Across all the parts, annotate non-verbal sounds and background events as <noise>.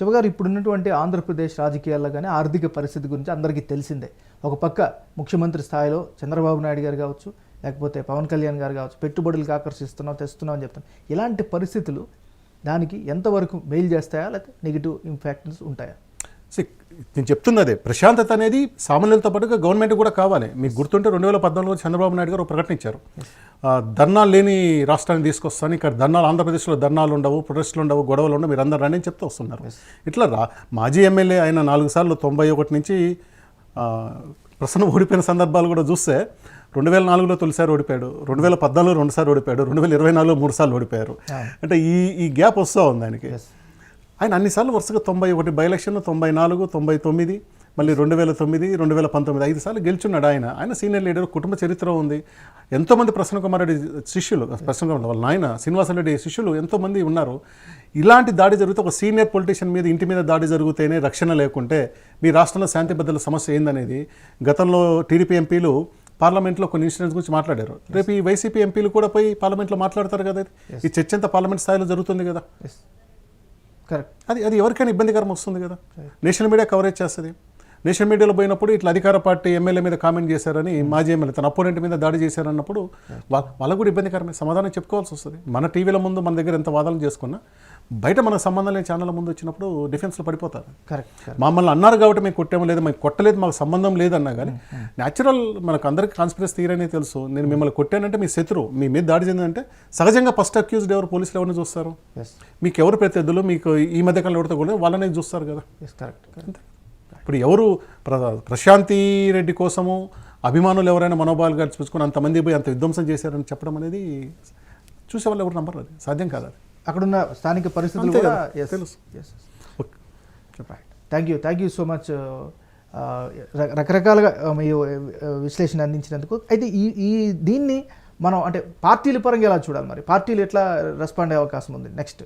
శివగారు ఇప్పుడున్నటువంటి ఆంధ్రప్రదేశ్ రాజకీయాల్లో కానీ ఆర్థిక పరిస్థితి గురించి అందరికీ తెలిసిందే. ఒక పక్క ముఖ్యమంత్రి స్థాయిలో చంద్రబాబు నాయుడు గారు కావచ్చు లేకపోతే పవన్ కళ్యాణ్ గారు కావచ్చు పెట్టుబడులకు ఆకర్షిస్తున్నాం తెస్తున్నాం అని చెప్తాను ఇలాంటి పరిస్థితులు దానికి ఎంతవరకు మెయిల్ చేస్తాయా లేకపోతే నెగిటివ్ ఇంపాక్ట్స్ ఉంటాయా? నేను చెప్తున్నదే ప్రశాంతత అనేది సామాన్యులతో పాటుగా గవర్నమెంట్ కూడా కావాలి. మీకు గుర్తుంటే రెండు వేల పద్నాలుగులో చంద్రబాబు నాయుడు గారు ఆ, ధర్నాలు లేని రాష్ట్రాన్ని తీసుకొస్తాను ఇక్కడ ధర్నాలు ఆంధ్రప్రదేశ్లో ధర్నాలు ఉండవు ప్రొటెస్టులు ఉండవు గొడవలు ఉండవు మీరు అందరూ రండి అని చెప్తూ వస్తున్నారు. ఇట్లా రా మాజీ ఎమ్మెల్యే ఆయన నాలుగు సార్లు తొంభై ఒకటి నుంచి ప్రసన్న ఓడిపోయిన సందర్భాలు కూడా చూస్తే రెండు వేల నాలుగులో తొలిసారి ఓడిపోయాడు రెండు వేల పద్నాలుగులో రెండుసార్లు ఓడిపోయాడు రెండు వేల ఇరవై నాలుగులో మూడు సార్లు ఓడిపోయారు. అంటే ఈ ఈ గ్యాప్ వస్తూ ఉంది ఆయనకి. ఆయన అన్నిసార్లు వరుసగా తొంభై ఒకటి బై ఎలక్షన్ తొంభై నాలుగు తొంభై తొమ్మిది మళ్ళీ రెండు వేల తొమ్మిది రెండు వేల పంతొమ్మిది ఐదు సార్లు గెలుచున్నాడు ఆయన. ఆయన సీనియర్ లీడర్ కుటుంబ చరిత్ర ఉంది. ఎంతోమంది ప్రసన్న కుమార్ రెడ్డి శిష్యులు ప్రసన్న కుమార్ వాళ్ళ నాయన శ్రీనివాసరెడ్డి శిష్యులు ఎంతోమంది ఉన్నారు. ఇలాంటి దాడి జరిగితే ఒక సీనియర్ పొలిటీషియన్ మీద ఇంటి మీద దాడి జరిగితేనే రక్షణ లేకుంటే మీ రాష్ట్రంలో శాంతి భద్రతల సమస్య ఏందనేది గతంలో టీడీపీ ఎంపీలు పార్లమెంట్లో కొన్ని ఇన్సిడెంట్స్ గురించి మాట్లాడారు. రేపు ఈ వైసీపీ ఎంపీలు కూడా పోయి పార్లమెంట్లో మాట్లాడతారు కదా. ఈ చర్చ అంతా పార్లమెంట్ స్థాయిలో జరుగుతుంది కదా. కరెక్ట్ అది అది ఎవరికైనా ఇబ్బందికరం వస్తుంది కదా. నేషనల్ మీడియా కవరేజ్ చేస్తుంది. నేషనల్ మీడియాలో పోయినప్పుడు ఇట్లా అధికార పార్టీ ఎమ్మెల్యే మీద కామెంట్ చేశారని మాజీ ఎమ్మెల్యే తన అపోనెంట్ మీద దాడి చేశారన్నప్పుడు వా- వాళ్ళకు కూడా ఇబ్బందికరమే సమాధానం చెప్పుకోవాల్సి వస్తుంది. మన టీవీల ముందు మన దగ్గర ఎంత వాదనలు చేసుకున్నా బయట మనకు సంబంధం లేని ఛానల్ ముందు వచ్చినప్పుడు డిఫెన్స్లో పడిపోతారు. కరెక్ట్ మమ్మల్ని అన్నారు కాబట్టి మేము కొట్టాము లేదు మేము కొట్టలేదు మాకు సంబంధం లేదన్నా కానీ న్యాచురల్ మనకు అందరికీ కాన్స్పిరస్ తీరనే తెలుసు. నేను మిమ్మల్ని కొట్టానంటే మీ శత్రువు మీ మీద దాడి చెందిందంటే సహజంగా ఫస్ట్ అక్యూజ్డ్ ఎవరు? పోలీసులు ఎవరిని చూస్తారు? మీకు ఎవరు ప్రత్యర్థులు? మీకు ఈ మధ్యకాలంలో ఎవరితో కూడా వాళ్ళనే చూస్తారు కదా. కరెక్ట్ ఇప్పుడు ఎవరు ప్ర ప్రశాంతి రెడ్డి కోసము అభిమానులు ఎవరైనా మనోభావాలు గారు చూసుకుని అంతమంది పోయి అంత విధ్వంసం చేశారని చెప్పడం అనేది చూసే వాళ్ళు ఎవరు నమ్మరు అది. సాధ్యం కాదు అది. అక్కడున్న స్థానిక పరిస్థితులు కూడా తెలుసు. Thank you thank you so much రకరకాలుగా uh, మీ uh, విశ్లేషణ అందించినందుకు. అయితే ఈ ఈ దీన్ని మనం అంటే పార్టీల పరంగా ఎలా చూడాలి మరి? పార్టీలు ఎట్లా రెస్పాండ్ అయ్యే అవకాశం ఉంది? నెక్స్ట్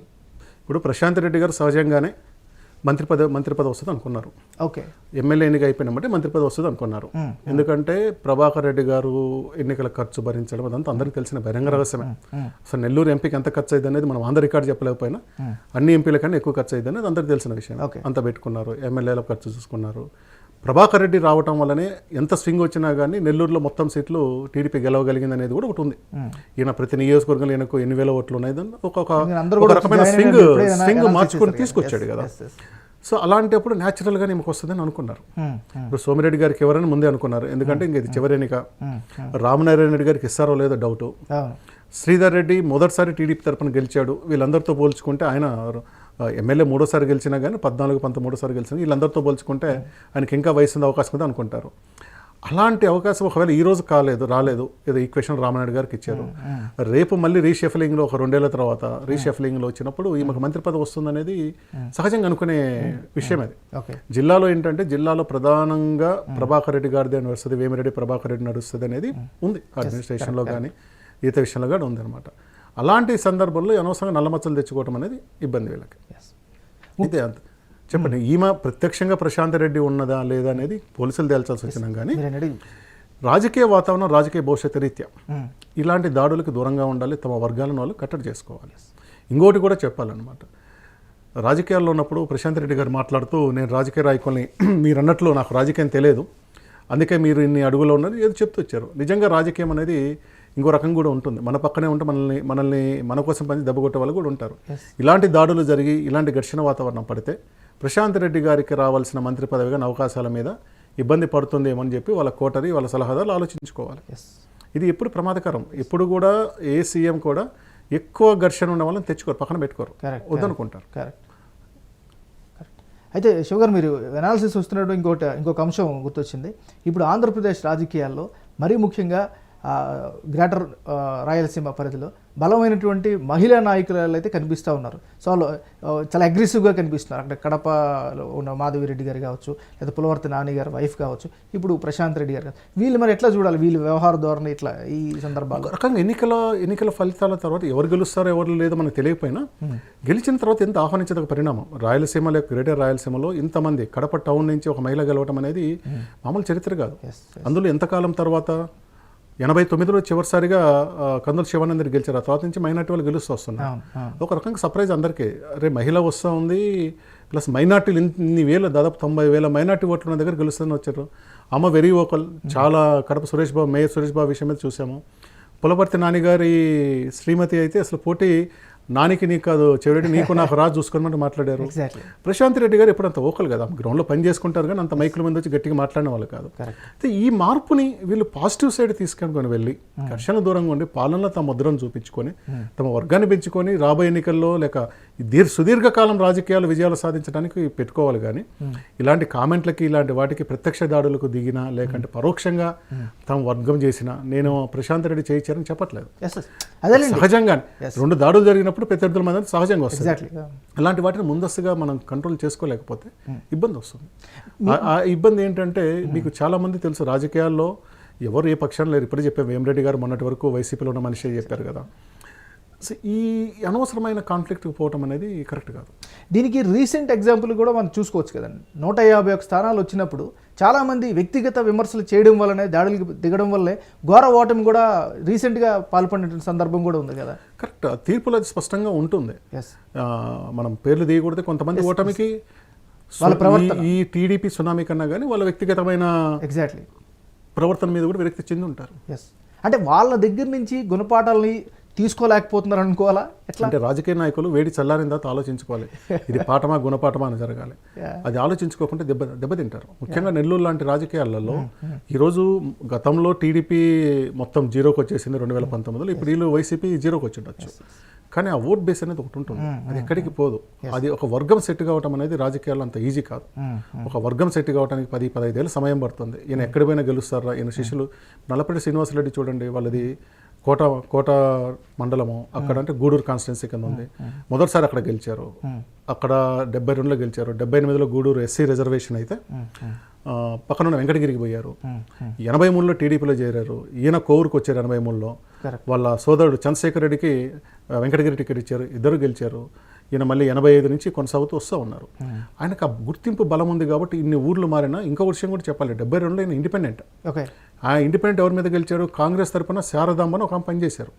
ఇప్పుడు ప్రశాంత్ రెడ్డి గారు సహజంగానే మంత్రి పదవి మంత్రి పదవి వస్తుంది అనుకున్నారు. ఓకే. ఎమ్మెల్యే ఎన్నిక అయిపోయినామంటే మంత్రి పదవి వస్తుంది అనుకున్నారు. ఎందుకంటే ప్రభాకర్ రెడ్డి గారు ఎన్నికల ఖర్చు భరించడం అదంతా అందరికీ తెలిసిన బహిరంగ రహస్యమే. అసలు నెల్లూరు ఎంపీకి ఎంత ఖర్చు అయింది అనేది మనం ఆంధ్ర రికార్డు చెప్పలేకపోయినా అన్ని ఎంపీల కన్నా ఎక్కువ ఖర్చు అయింది అనేది అందరికీ తెలిసిన విషయం. అంత పెట్టుకున్నారు. ఎమ్మెల్యేల ఖర్చు చూసుకున్నారు. ప్రభాకర్ రెడ్డి రావటం వల్లనే ఎంత స్వింగ్ వచ్చినా కానీ నెల్లూరులో మొత్తం సీట్లు టీడీపీ గెలవగలిగింది అనేది కూడా ఒకటి ఉంది ఈయన ప్రతి నియోజకవర్గంలో ఈయనకు ఎన్ని వేల ఓట్లు ఉన్నాయి ఒక రకమైన స్వింగ్ స్వింగ్ మార్చుకొని తీసుకొచ్చాడు కదా. సో అలాంటప్పుడు న్యాచురల్గా ఈమెకు వస్తుందని అనుకున్నారు. ఇప్పుడు సోమిరెడ్డి గారికి ఎవరైనా ముందే అనుకున్నారు. ఎందుకంటే ఇంక ఇది చివరి ఎన్నిక. రామనారాయణ రెడ్డి గారికి ఇస్తారో లేదో డౌట్ శ్రీధర్ రెడ్డి మొదటిసారి టీడీపీ తరపున గెలిచాడు. వీళ్ళందరితో పోల్చుకుంటే ఆయన ఎమ్మెల్యే మూడోసారి గెలిచినా కానీ పద్నాలుగు పంతొమ్మిదోసారి గెలిచినా వీళ్ళందరితో పోల్చుకుంటే ఆయనకి ఇంకా వయసు ఉంది అవకాశం ఉంది అనుకుంటారు. అలాంటి అవకాశం ఒకవేళ ఈ రోజు కాలేదు రాలేదు ఏదో ఈ క్వశ్చన్ రామనాయుడు గారికి ఇచ్చారు. రేపు మళ్ళీ రీషెఫలింగ్లో ఒక రెండేళ్ళ తర్వాత రీషెఫలింగ్లో వచ్చినప్పుడు ఈమెకు మంత్రి పదవి వస్తుందనేది సహజంగా అనుకునే విషయం అది. ఓకే. జిల్లాలో ఏంటంటే జిల్లాలో ప్రధానంగా ప్రభాకర్ రెడ్డి గారిది నడుస్తుంది వేమిరెడ్డి ప్రభాకర్ రెడ్డి నడుస్తుంది అనేది ఉంది. అడ్మినిస్ట్రేషన్లో కానీ ఈత విషయంలో కానీ ఉంది అనమాట అలాంటి సందర్భంలో అనవసరంగా నల్లమచ్చలు తెచ్చుకోవడం అనేది ఇబ్బంది వీళ్ళకి. ఇదే అంత చెప్పండి ఈమె ప్రత్యక్షంగా ప్రశాంత్ రెడ్డి ఉన్నదా లేదా అనేది పోలీసులు తేల్చాల్సి వచ్చినాం కానీ రాజకీయ వాతావరణం రాజకీయ భవిష్యత్తు రీత్యా ఇలాంటి దాడులకు దూరంగా ఉండాలి తమ వర్గాలను వాళ్ళు కట్టడి చేసుకోవాలి. ఇంకోటి కూడా చెప్పాలన్నమాట. రాజకీయాల్లో ఉన్నప్పుడు ప్రశాంత్ రెడ్డి గారు మాట్లాడుతూ నేను రాజకీయ నాయకుల్ని <clears throat> మీరు అన్నట్లు నాకు రాజకీయం తెలియదు. అందుకే మీరు ఇన్ని అడుగులో ఉన్నారు ఏదో చెప్తూ వచ్చారు. నిజంగా రాజకీయం అనేది ఇంకో రకం కూడా ఉంటుంది. మన పక్కనే ఉంటే మనల్ని మనల్ని మన కోసం పని దెబ్బ కొట్టే వాళ్ళు కూడా ఉంటారు. ఇలాంటి దాడులు జరిగి ఇలాంటి ఘర్షణ వాతావరణం పడితే ప్రశాంత్ రెడ్డి గారికి రావాల్సిన మంత్రి పదవి కానీ అవకాశాల మీద ఇబ్బంది పడుతుందేమని చెప్పి వాళ్ళ కోటరి వాళ్ళ సలహాదారులు ఆలోచించుకోవాలి. ఇది ఎప్పుడు ప్రమాదకరం. ఎప్పుడు కూడా ఏ సీఎం కూడా ఎక్కువ ఘర్షణ ఉన్న వాళ్ళని తెచ్చుకోరు పక్కన పెట్టుకోరు. వద్దనుకుంటారు. కరెక్ట్ అయితే శివగారు మీరు అనాలిసిస్ వస్తున్నట్టు ఇంకోటి ఇంకొక అంశం గుర్తొచ్చింది. ఇప్పుడు ఆంధ్రప్రదేశ్ రాజకీయాల్లో మరీ ముఖ్యంగా గ్రేటర్ రాయలసీమ పరిధిలో బలమైనటువంటి మహిళా నాయకులు అయితే కనిపిస్తూ ఉన్నారు. సో వాళ్ళు చాలా అగ్రెసివ్గా కనిపిస్తున్నారు. అక్కడ కడపలో ఉన్న మాధవి రెడ్డి గారు కావచ్చు లేదా పులవర్తి నాని గారి వైఫ్ కావచ్చు ఇప్పుడు ప్రశాంత్ రెడ్డి గారు కావచ్చు. వీళ్ళు మరి ఎట్లా చూడాలి? వీళ్ళ వ్యవహార ధోరణి ఇట్లా ఈ సందర్భాల్లో? రకంగా ఎన్నికల ఎన్నికల ఫలితాల తర్వాత ఎవరు గెలుస్తారో ఎవరు లేదో మనకు తెలియకపోయినా గెలిచిన తర్వాత ఎంత ఆహ్వానించదగ్గ పరిణామం? రాయలసీమలో గ్రేటర్ రాయలసీమలో ఇంతమంది కడప టౌన్ నుంచి ఒక మహిళ గెలవడం అనేది మామూలు చరిత్ర కాదు. అందులో ఎంతకాలం తర్వాత? ఎనభై తొమ్మిదిలో చివరిసారిగా కందుల శివానందరి గెలిచారు. ఆ తర్వాత నుంచి మైనార్టీ వాళ్ళు గెలుస్తూ వస్తున్నారు. ఒక రకంగా సర్ప్రైజ్ అందరికీ. అరే మహిళ వస్తూ ఉంది ప్లస్ మైనార్టీలు ఇన్ని వేల దాదాపు తొంభై వేల మైనార్టీ ఓట్లు ఉన్న దగ్గర గెలుస్తూనే వచ్చారు. అమ్మ వెరీ ఓకల్ చాలా కడప సురేష్ బాబు మేయర్ సురేష్ బాబు విషయం మీద చూసాము. పులపర్తి నానిగారి శ్రీమతి అయితే అసలు పోటీ నానికి నీకు కాదు చెవిరెడ్డి నీకు నాకు రాజు చూసుకోమని మాట్లాడారు. ప్రశాంత్ రెడ్డి గారు ఎప్పుడు అంత ఓకల్ కదా? గ్రౌండ్లో పని చేసుకుంటారు కానీ అంత మైకుల మీద వచ్చి గట్టిగా మాట్లాడిన వాళ్ళు కాదు. అయితే ఈ మార్పుని వీళ్ళు పాజిటివ్ సైడ్ తీసుకొని వెళ్ళి ఘర్షణ దూరంగా ఉండి పాలనలో తమ ముద్రను చూపించుకొని తమ వర్గాన్ని పెంచుకొని రాబోయే ఎన్నికల్లో లేక దీర్ సుదీర్ఘకాలం రాజకీయాలు విజయాలు సాధించడానికి పెట్టుకోవాలి కానీ ఇలాంటి కామెంట్లకి ఇలాంటి వాటికి ప్రత్యక్ష దాడులకు దిగినా లేకంటే పరోక్షంగా తమ వర్గం చేసిన నేను ప్రశాంత్ రెడ్డి చేయించారని చెప్పట్లేదు. సహజంగానే రెండు దాడులు జరిగినప్పుడు ప్రత్యర్థుల మీద సహజంగా వస్తుంది. ఎగ్జాక్ట్లీ అలాంటి వాటిని ముందస్తుగా మనం కంట్రోల్ చేసుకోలేకపోతే ఇబ్బంది వస్తుంది. ఆ- ఇబ్బంది ఏంటంటే మీకు చాలా మంది తెలుసు రాజకీయాల్లో ఎవరు ఏ పక్షాన్ని లేరు. ఇప్పుడే చెప్పాం వేమిరెడ్డి గారు మొన్నటి వరకు వైసీపీలో ఉన్న మనిషి చెప్పారు కదా. సో ఈ అనవసరమైన కాన్ఫ్లిక్ట్కి పోవటం అనేది కరెక్ట్ కాదు. దీనికి రీసెంట్ ఎగ్జాంపుల్ కూడా మనం చూసుకోవచ్చు కదండి. నూట యాభై ఒక స్థానాలు వచ్చినప్పుడు చాలామంది వ్యక్తిగత విమర్శలు చేయడం వల్లనే దాడులకు దిగడం వల్లే ఘోర ఓటమి కూడా రీసెంట్గా పాల్పడిన సందర్భం కూడా ఉంది కదా. కరెక్ట్ తీర్పులో అది స్పష్టంగా ఉంటుంది. మనం పేర్లు తీయకూడదు. కొంతమంది ఓటమికి వాళ్ళ ప్రవర్తన. ఈ టీడీపీ సునామీ కన్నా కానీ వాళ్ళ వ్యక్తిగతమైన ఎగ్జాక్ట్లీ ప్రవర్తన మీద కూడా విరక్తి చెంది ఉంటారు. ఎస్ అంటే వాళ్ళ దగ్గర నుంచి గుణపాఠాలని తీసుకోలేకపోతున్నారు అనుకోవాలా? ఎట్లా? అంటే రాజకీయ నాయకులు వేడి చల్లారిన తర్వాత ఆలోచించుకోవాలి. ఇది <laughs> పాఠమా గుణపాఠమా అని జరగాలి. అది ఆలోచించుకోకుంటే దెబ్బ దెబ్బతింటారు. ముఖ్యంగా నెల్లూరు లాంటి రాజకీయాలలో ఈరోజు గతంలో టీడీపీ మొత్తం జీరోకి వచ్చేసింది రెండు వేల పంతొమ్మిదిలో. ఇప్పుడు వీళ్ళు వైసీపీ జీరోకి వచ్చి ఉండొచ్చు కానీ ఆ ఓట్ బేస్ అనేది ఒకటి ఉంటుంది. అది ఎక్కడికి పోదు. అది ఒక వర్గం సెట్ కావటం అనేది రాజకీయాల్లో అంత ఈజీ కాదు. ఒక వర్గం సెట్ కావడానికి పది పదహైదేళ్ళు సమయం పడుతుంది. ఈయన ఎక్కడ పోయినా గెలుస్తారా? ఈయన శిష్యులు నల్లపల్లి శ్రీనివాసరెడ్డి చూడండి. వాళ్ళది కోట కోట మండలము అక్కడ అంటే గూడూరు కాన్స్టిట్యున్సీ కింద ఉంది. మొదటిసారి అక్కడ గెలిచారు. అక్కడ డెబ్బై రెండులో గెలిచారు. డెబ్బై ఎనిమిదిలో గూడూరు ఎస్సీ రిజర్వేషన్ అయితే పక్కన ఉన్న వెంకటగిరికి పోయారు. ఎనభై మూడులో టీడీపీలో చేరారు. ఈయన కోవూరుకు వచ్చారు ఎనభై మూడులో. వాళ్ళ సోదరుడు చంద్రశేఖర్ రెడ్డికి వెంకటగిరి టికెట్ ఇచ్చారు. ఇద్దరు గెలిచారు. ఈయన మళ్ళీ ఎనభై ఐదు నుంచి కొనసాగుతూ వస్తూ ఉన్నారు. ఆయనకు ఆ గుర్తింపు బలం ఉంది కాబట్టి ఇన్ని ఊర్లు మారినా ఇంకో విషయం కూడా చెప్పాలి. డెబ్బై రెండులో ఈయన ఇండిపెండెంట్. ఓకే. ఆ ఇండిపెండెంట్ ఎవరి మీద గెలిచారు కాంగ్రెస్ తరపున శారదాంబను ఒక ఆమె పనిచేశారు.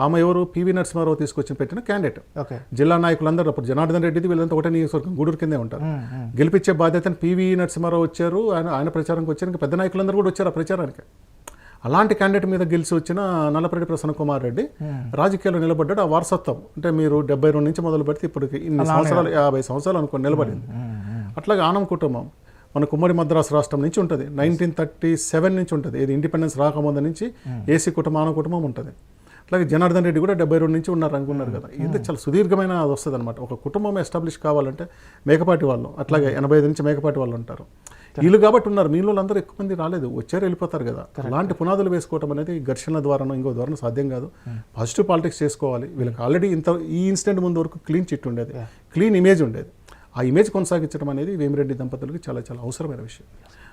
ఆమె ఎవరు? పివి నరసింహారావు తీసుకొచ్చి పెట్టిన క్యాండిడేట్. జిల్లా నాయకులందరూ అప్పుడు జనార్దన్ రెడ్డిది వీళ్ళంతా ఒకటే నియోజకవర్గం గూడూరు కిందే ఉంటారు. గెలిపించే బాధ్యతను పివి నరసింహారావు వచ్చారు. ఆయన ఆయన ప్రచారంకి వచ్చారు. పెద్ద నాయకులందరూ కూడా వచ్చారు ఆ ప్రచారానికి. అలాంటి క్యాండిడేట్ మీద గెలిచి వచ్చిన నల్లపరెడ్డి ప్రసన్న కుమార్ రెడ్డి రాజకీయాల్లో నిలబడ్డాడు. ఆ వారసత్వం అంటే మీరు డెబ్బై రెండు నుంచి మొదలు పెడితే ఇప్పటికి ఇన్ని సంవత్సరాలు యాభై సంవత్సరాలు అనుకోని నిలబడింది. అట్లాగే ఆనం కుటుంబం. మన కుమ్మడి మద్రాసు రాష్ట్రం నుంచి ఉంటుంది. నైన్టీన్ థర్టీ సెవెన్ నుంచి ఉంటుంది. ఇది ఇండిపెండెన్స్ రాకముందు నుంచి ఏసీ కుటుంబం ఆనం కుటుంబం ఉంటుంది. అట్లాగే జనార్దన్ రెడ్డి కూడా డెబ్బై రెండు నుంచి ఉన్నారు అనుకున్నారు కదా. ఇది చాలా సుదీర్ఘమైన అది వస్తుంది అనమాట ఒక కుటుంబం ఎస్టాబ్లిష్ కావాలంటే మేకపాటి వాళ్ళు అట్లాగే ఎనభై ఐదు నుంచి మేకపాటి వాళ్ళు ఉంటారు. వీళ్ళు కాబట్టి ఉన్నారు. మీలో అందరూ ఎక్కువ మంది రాలేదు. వచ్చారు వెళ్ళిపోతారు కదా. అలాంటి పునాదులు వేసుకోవటం అనేది ఘర్షణ ద్వారానో ఇంకో ద్వారా సాధ్యం కాదు. పాజిటివ్ పాలిటిక్స్ చేసుకోవాలి. వీళ్ళకి ఆల్రెడీ ఇంత ఈ ఇన్సిడెంట్ ముందు వరకు క్లీన్ చిట్ ఉండేది. క్లీన్ ఇమేజ్ ఉండేది. ఆ ఇమేజ్ కొనసాగించడం అనేది వేమిరెడ్డి దంపతులకి చాలా చాలా అవసరమైన విషయం.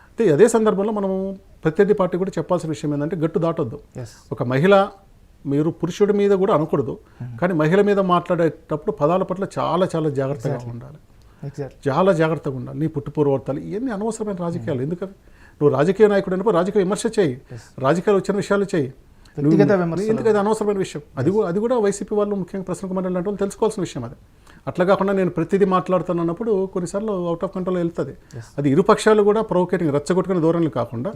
అయితే అదే సందర్భంలో మనము ప్రత్యర్థి పార్టీ కూడా చెప్పాల్సిన విషయం ఏంటంటే గట్టు దాటొద్దు. ఒక మహిళ మీరు పురుషుడి మీద కూడా అనకూడదు. కానీ మహిళ మీద మాట్లాడేటప్పుడు పదాల పట్ల చాలా చాలా జాగ్రత్తగా ఉండాలి. చాలా జాగ్రత్తగా ఉండాలి. నీ పుట్టుపూర్వతాలు ఇవన్నీ అనవసరమైన రాజకీయాలు. ఎందుకవి? నువ్వు రాజకీయ నాయకుడు అయినప్పుడు రాజకీయ విమర్శ చేయి. రాజకీయాలు వచ్చిన విషయాలు చేయి. వ్యక్తిగత విమర్శలు. ఎందుకు అది అనవసరమైన విషయం. అది కూడా అది కూడా వైసీపీ వాళ్ళు ముఖ్యంగా ప్రసన్న కుమార్ రెడ్డి లాంటి వాళ్ళు తెలుసుకోవాల్సిన విషయం అది. అట్లా కాకుండా నేను ప్రతిదీ మాట్లాడుతున్నప్పుడు కొన్నిసార్లు అవుట్ ఆఫ్ కంట్రోల్ వెళ్తుంది. అది ఇరు పక్షాలు కూడా ప్రొవోకేటింగ్ రెచ్చగొట్టుకునే ధోరణులు కాకుండా.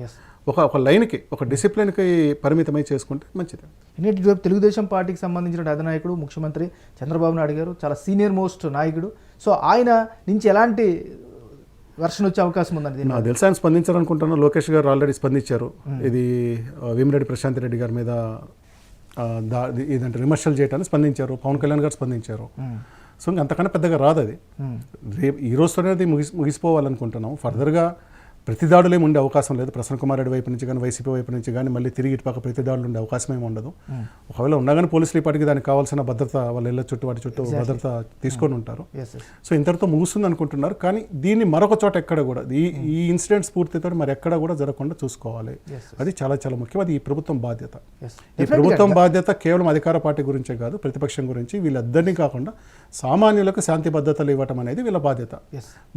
ఒక ఒక లైన్కి ఒక డిసిప్లిన్కి పరిమితమై చేసుకుంటే మంచిది. ఇన్నిటి వైపు తెలుగుదేశం పార్టీకి సంబంధించిన అధినాయకుడు ముఖ్యమంత్రి చంద్రబాబు నాయుడు గారు చాలా సీనియర్ మోస్ట్ నాయకుడు. సో ఆయన నుంచి ఎలాంటి వర్షన్ వచ్చే అవకాశం ఉందండి నాకు తెలిసి ఆయన స్పందించారనుకుంటున్నాను లోకేష్ గారు ఆల్రెడీ స్పందించారు. ఇది ఆ, వేమిరెడ్డి ప్రశాంత్ రెడ్డి గారి మీద దా ఇదంటే విమర్శలు చేయడానికి స్పందించారు. పవన్ కళ్యాణ్ గారు స్పందించారు. సో ఇంక అంతకన్నా పెద్దగా రాదు అది రేపు ఈ రోజుతోనే అది ముగిసి ముగిసిపోవాలనుకుంటున్నాం ఫర్దర్గా ప్రతిదాడులు ఏమి ఉండే అవకాశం లేదు. ప్రసన్న కుమార్ రెడ్డి వైపు నుంచి కానీ వైసీపీ వైపు నుంచి కానీ మళ్ళీ తిరిగి ఇటుపక్క ప్రతిదాడులు ఉండే అవకాశం ఏమి ఉండదు ఒకవేళ ఉన్నా కానీ పోలీసులు ఇప్పటికీ దానికి కావాల్సిన భద్రత వాళ్ళ ఇళ్ళ చుట్టూ వాటి చుట్టూ భద్రత తీసుకొని ఉంటారు. సో ఇంతటితో ముగుస్తుంది అనుకుంటున్నారు. కానీ దీన్ని మరొక చోట ఎక్కడ కూడా ఈ ఈ ఇన్సిడెంట్ స్ఫూర్తితో మరి ఎక్కడ కూడా జరగకుండా చూసుకోవాలి. అది చాలా చాలా ముఖ్యం. అది ఈ ప్రభుత్వం బాధ్యత. ఈ ప్రభుత్వం బాధ్యత కేవలం అధికార పార్టీ గురించే కాదు ప్రతిపక్షం గురించి వీళ్ళందరినీ కాకుండా సామాన్యులకు శాంతి భద్రతలు ఇవ్వటం అనేది వీళ్ళ బాధ్యత.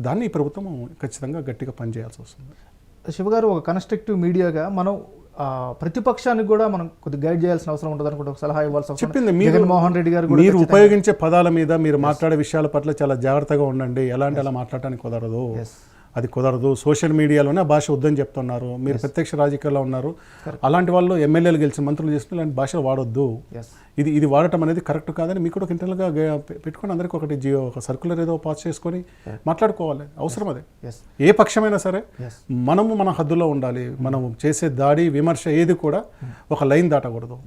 దాన్ని ఈ ప్రభుత్వం ఖచ్చితంగా గట్టిగా పనిచేయాల్సి వస్తుంది. శివగారు ఒక కన్స్ట్రక్టివ్ మీడియాగా మనం ప్రతిపక్షానికి కూడా మనం కొద్దిగా గైడ్ చేయాల్సిన అవసరం ఉంటుంది అనుకుంటే ఒక సలహా ఇవ్వాల్సిన అవసరం చెప్పింది జగన్మోహన్ రెడ్డి గారు మీరు ఉపయోగించే పదాల మీద మీరు మాట్లాడే విషయాల పట్ల చాలా జాగ్రత్తగా ఉండండి. ఎలాంటి అలా మాట్లాడటానికి కుదరదు. అది కుదరదు. సోషల్ మీడియాలోనే ఆ భాష వద్దని చెప్తున్నారు. మీరు ప్రత్యక్ష రాజకీయాల్లో ఉన్నారు. అలాంటి వాళ్ళు ఎమ్మెల్యేలు గెలిచిన మంత్రులు చేసిన ఇలాంటి భాషలు వాడొద్దు. ఇది ఇది వాడటం అనేది కరెక్ట్ కాదని మీకు కూడా ఇంటర్నల్గా పెట్టుకొని అందరికీ ఒకటి జియో ఒక సర్కులర్ ఏదో పాస్ చేసుకొని మాట్లాడుకోవాలి. అవసరం అదే. ఏ పక్షమైనా సరే. మనము మన హద్దులో ఉండాలి. మనం చేసే దాడి విమర్శ ఏది కూడా ఒక లైన్ దాటకూడదు.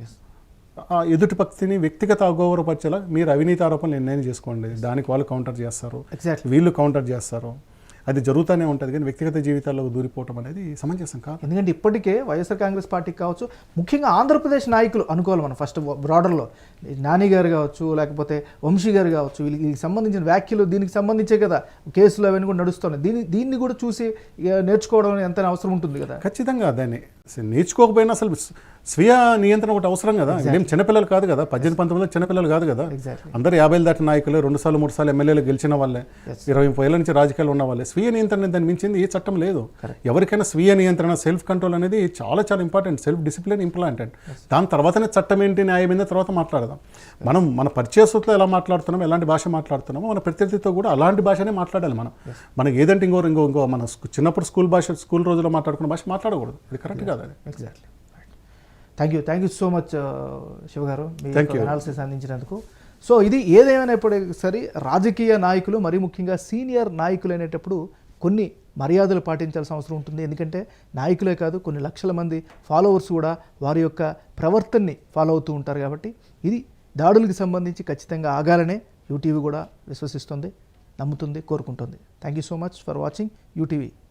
ఆ ఎదుటి పక్షిని వ్యక్తిగత అగౌరవపరిచేలా మీరు అవినీతి ఆరోపణలు నిర్ణయం చేసుకోండి. దానికి వాళ్ళు కౌంటర్ చేస్తారు. వీళ్ళు కౌంటర్ చేస్తారు. అది జరుగుతూనే ఉంటుంది. కానీ వ్యక్తిగత జీవితాల్లో దూరిపోవటం అనేది సమంజసం కాదు. ఎందుకంటే ఇప్పటికే వైఎస్ఆర్ కాంగ్రెస్ పార్టీకి కావచ్చు ముఖ్యంగా ఆంధ్రప్రదేశ్ నాయకులు అనుకోవాలి మనం ఫస్ట్ బ్రాడర్లో. నాని గారు కావచ్చు లేకపోతే వంశీ గారు కావచ్చు వీళ్ళకి సంబంధించిన వ్యాఖ్యలు దీనికి సంబంధించే కదా. కేసులు అవన్నీ కూడా నడుస్తున్నాయి. దీన్ని దీన్ని కూడా చూసి నేర్చుకోవడం ఎంత అవసరం ఉంటుంది కదా? ఖచ్చితంగా దాన్ని నేర్చుకోకపోయినా అసలు స్వీయ నియంత్రణ ఒకటి అవసరం కదా. ఇదేం చిన్నపిల్లలు కాదు కదా. పద్దెనిమిది పంతొమ్మిది చిన్నపిల్లలు కాదు కదా. అందరు యాభైలు దాటిన నాయకులే రెండు సార్లు మూడు సార్లు ఎమ్మెల్యేలు గెలిచిన వాళ్ళే. ఇరవై ముప్పై ఏళ్ళ నుంచి రాజకీయాలు ఉన్న వాళ్ళే. స్వీయ నియంత్రణ దాన్ని మించింది ఏ చట్టం లేదు. ఎవరికైనా స్వీయ నియంత్రణ సెల్ఫ్ కంట్రోల్ అనేది చాలా చాలా ఇంపార్టెంట్. Self discipline important. దాని తర్వాతనే చట్టం ఏంటి న్యాయం ఏంటి తర్వాత మాట్లాడదాం. మనం మన పరిచయస్తులతో ఎలా మాట్లాడుతున్నాం ఎలాంటి భాష మాట్లాడుతున్నామో మన ప్రత్యర్థితో కూడా అలాంటి భాషనే మాట్లాడాలి మనం. మనకి ఏదంటే ఇంకో ఇంకో ఇంకో మన చిన్నప్పుడు స్కూల్ భాష స్కూల్ రోజుల్లో మాట్లాడుకున్న భాష మాట్లాడకూడదు. అది కరెక్ట్ కాదు. Exactly thank you thank you so much Siva garu. Me Thank you. Analysis అందించినందుకు. సో ఇది ఏదేమైనప్పటికీ సరే రాజకీయ నాయకులు మరీ ముఖ్యంగా సీనియర్ నాయకులు అనేటప్పుడు కొన్ని మర్యాదలు పాటించాల్సిన అవసరం ఉంటుంది. ఎందుకంటే నాయకులే కాదు కొన్ని లక్షల మంది ఫాలోవర్స్ కూడా వారి యొక్క ప్రవర్తనని ఫాలో అవుతూ ఉంటారు కాబట్టి ఇది దాడులకు సంబంధించి ఖచ్చితంగా ఆగాలనే యూటీవీ కూడా విశ్వసిస్తుంది నమ్ముతుంది కోరుకుంటుంది. Thank you so much for watching UTV.